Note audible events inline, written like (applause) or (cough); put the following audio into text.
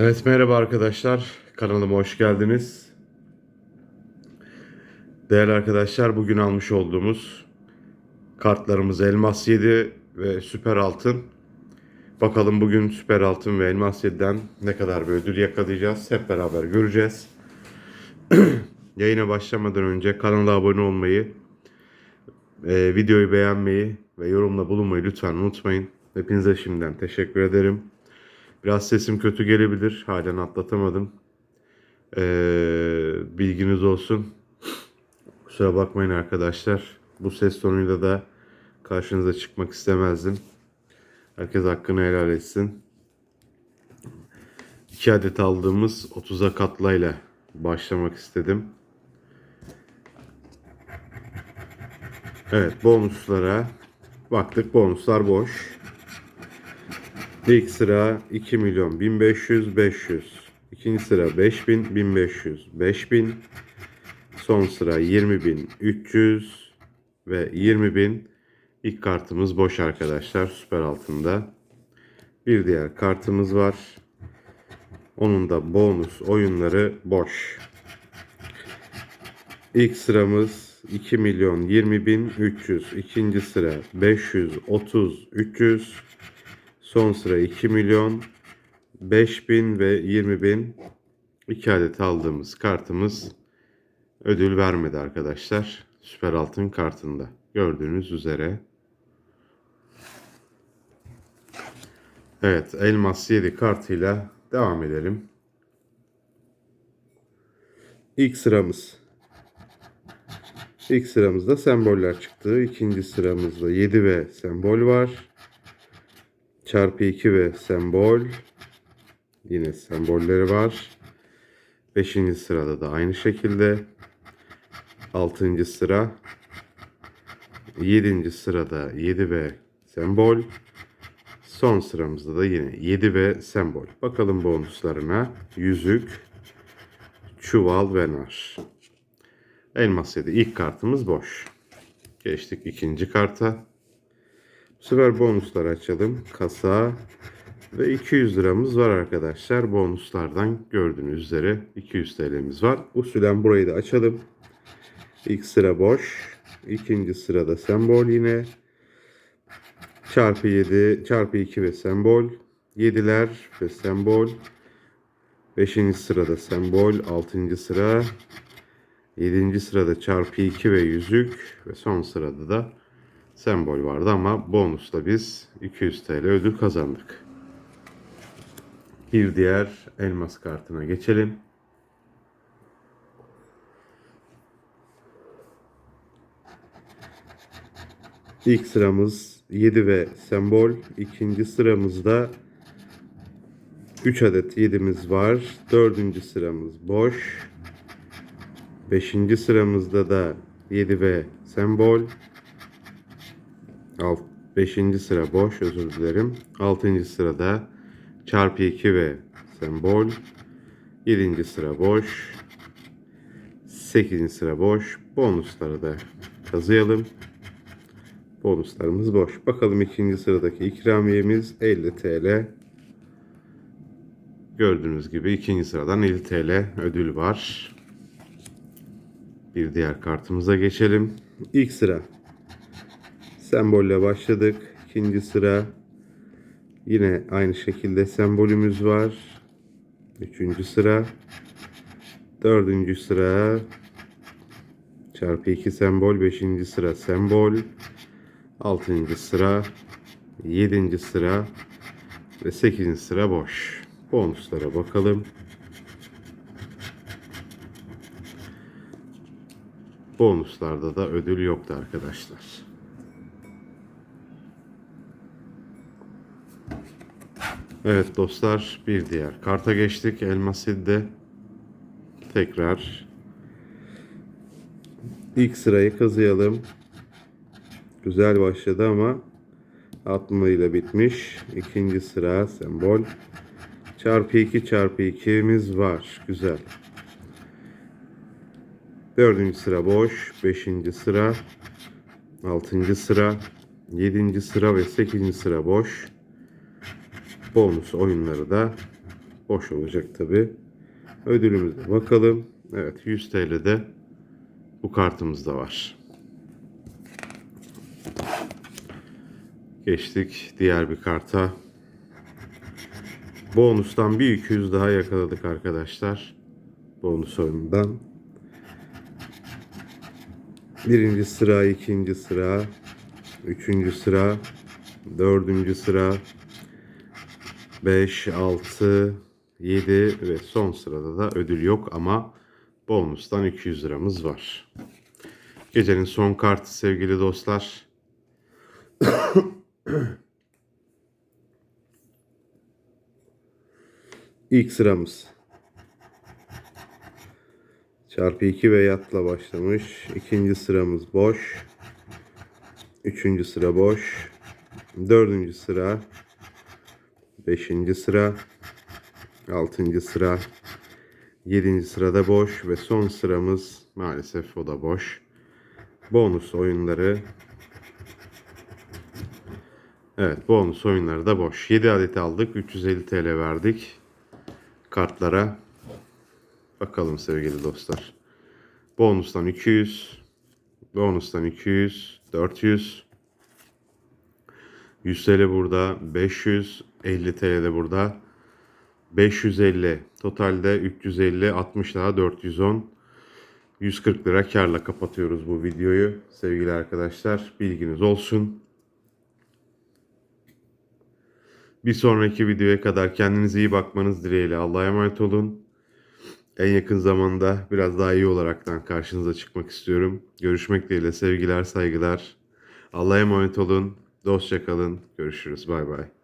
Evet merhaba arkadaşlar. Kanalıma hoş geldiniz. Değerli arkadaşlar bugün almış olduğumuz kartlarımız Elmas 7 ve Süper Altın. Bakalım bugün Süper Altın ve Elmas 7'den ne kadar bir ödül yakalayacağız. Hep beraber göreceğiz. (clears throat) Yayına başlamadan önce kanala abone olmayı, e, videoyu beğenmeyi ve yorumla bulunmayı lütfen unutmayın. Hepinize şimdiden teşekkür ederim. Biraz sesim kötü gelebilir. Halen atlatamadım. Ee, bilginiz olsun. Kusura bakmayın arkadaşlar. Bu ses tonuyla da karşınıza çıkmak istemezdim. Herkes hakkını helal etsin. 2 adet aldığımız 30'a katlayla başlamak istedim. Evet bonuslara baktık. Bonuslar boş. İlk sıra 2 milyon 1500 500. İkinci sıra 5000 1500 5000. Son sıra 20 bin 300 ve 20 bin. İlk kartımız boş arkadaşlar süper altında. Bir diğer kartımız var. Onun da bonus oyunları boş. İlk sıramız 2 milyon 20 bin 300. İkinci sıra 530 300. Son sıra 2 milyon 5 bin ve 20 bin 2 adet aldığımız kartımız ödül vermedi arkadaşlar. Süper altın kartında. Gördüğünüz üzere. Evet elmas 7 kartıyla devam edelim. İlk sıramız. İlk sıramızda semboller çıktı. İkinci sıramızda 7 ve sembol var çarpı 2 ve sembol. Yine sembolleri var. 5. sırada da aynı şekilde. 6. sıra. 7. sırada 7 ve sembol. Son sıramızda da yine 7 ve sembol. Bakalım bonuslarına. Yüzük, çuval ve nar. Elmas 7. İlk kartımız boş. Geçtik ikinci karta. Sefer bonuslar açalım. Kasa ve 200 liramız var arkadaşlar. Bonuslardan gördüğünüz üzere 200 TL'miz var. Usulen burayı da açalım. İlk sıra boş. İkinci sırada sembol yine. Çarpı 7, çarpı 2 ve sembol. 7'ler ve sembol. 5. sırada sembol. 6. sıra. 7. sırada çarpı 2 ve yüzük. Ve son sırada da sembol vardı ama bonusla biz 200 TL ödül kazandık. Bir diğer elmas kartına geçelim. İlk sıramız 7 ve sembol. İkinci sıramızda 3 adet 7'miz var. Dördüncü sıramız boş. Beşinci sıramızda da 7 ve sembol. Alt, 5. sıra boş özür dilerim. 6. sırada çarpı 2 ve sembol. 7. sıra boş. 8. sıra boş. Bonusları da kazıyalım. Bonuslarımız boş. Bakalım ikinci sıradaki ikramiyemiz 50 TL. Gördüğünüz gibi ikinci sıradan 50 TL ödül var. Bir diğer kartımıza geçelim. İlk sıra Sembolle başladık. İkinci sıra yine aynı şekilde sembolümüz var. Üçüncü sıra. Dördüncü sıra. Çarpı iki sembol. Beşinci sıra sembol. Altıncı sıra. Yedinci sıra. Ve sekizinci sıra boş. Bonuslara bakalım. Bonuslarda da ödül yoktu arkadaşlar. Evet dostlar bir diğer karta geçtik. Elmas 7'de tekrar ilk sırayı kazıyalım. Güzel başladı ama atmayla bitmiş. İkinci sıra sembol. Çarpı 2 çarpı 2'miz var. Güzel. Dördüncü sıra boş. Beşinci sıra. Altıncı sıra. Yedinci sıra ve sekizinci sıra boş bonus oyunları da boş olacak tabi. Ödülümüze bakalım. Evet 100 TL de bu kartımızda var. Geçtik diğer bir karta. Bonustan bir 200 daha yakaladık arkadaşlar. Bonus oyundan. Birinci sıra, ikinci sıra, üçüncü sıra, dördüncü sıra, 5, 6, 7 ve son sırada da ödül yok ama bonustan 200 liramız var. Gecenin son kartı sevgili dostlar. (coughs) İlk sıramız. Çarpı 2 ve yatla başlamış. İkinci sıramız boş. Üçüncü sıra boş. Dördüncü sıra. Beşinci sıra. Altıncı sıra. Yedinci sırada boş ve son sıramız maalesef o da boş. Bonus oyunları. Evet bonus oyunları da boş. 7 adet aldık. 350 TL verdik. Kartlara. Bakalım sevgili dostlar. Bonustan 200. Bonustan 200. 400. 100 TL burada. 500. 50 TL de burada. 550. Totalde 350. 60 daha 410. 140 lira karla kapatıyoruz bu videoyu. Sevgili arkadaşlar bilginiz olsun. Bir sonraki videoya kadar kendinize iyi bakmanız dileğiyle Allah'a emanet olun. En yakın zamanda biraz daha iyi olaraktan karşınıza çıkmak istiyorum. Görüşmek dileğiyle sevgiler, saygılar. Allah'a emanet olun. Dostça kalın. Görüşürüz. Bay bay.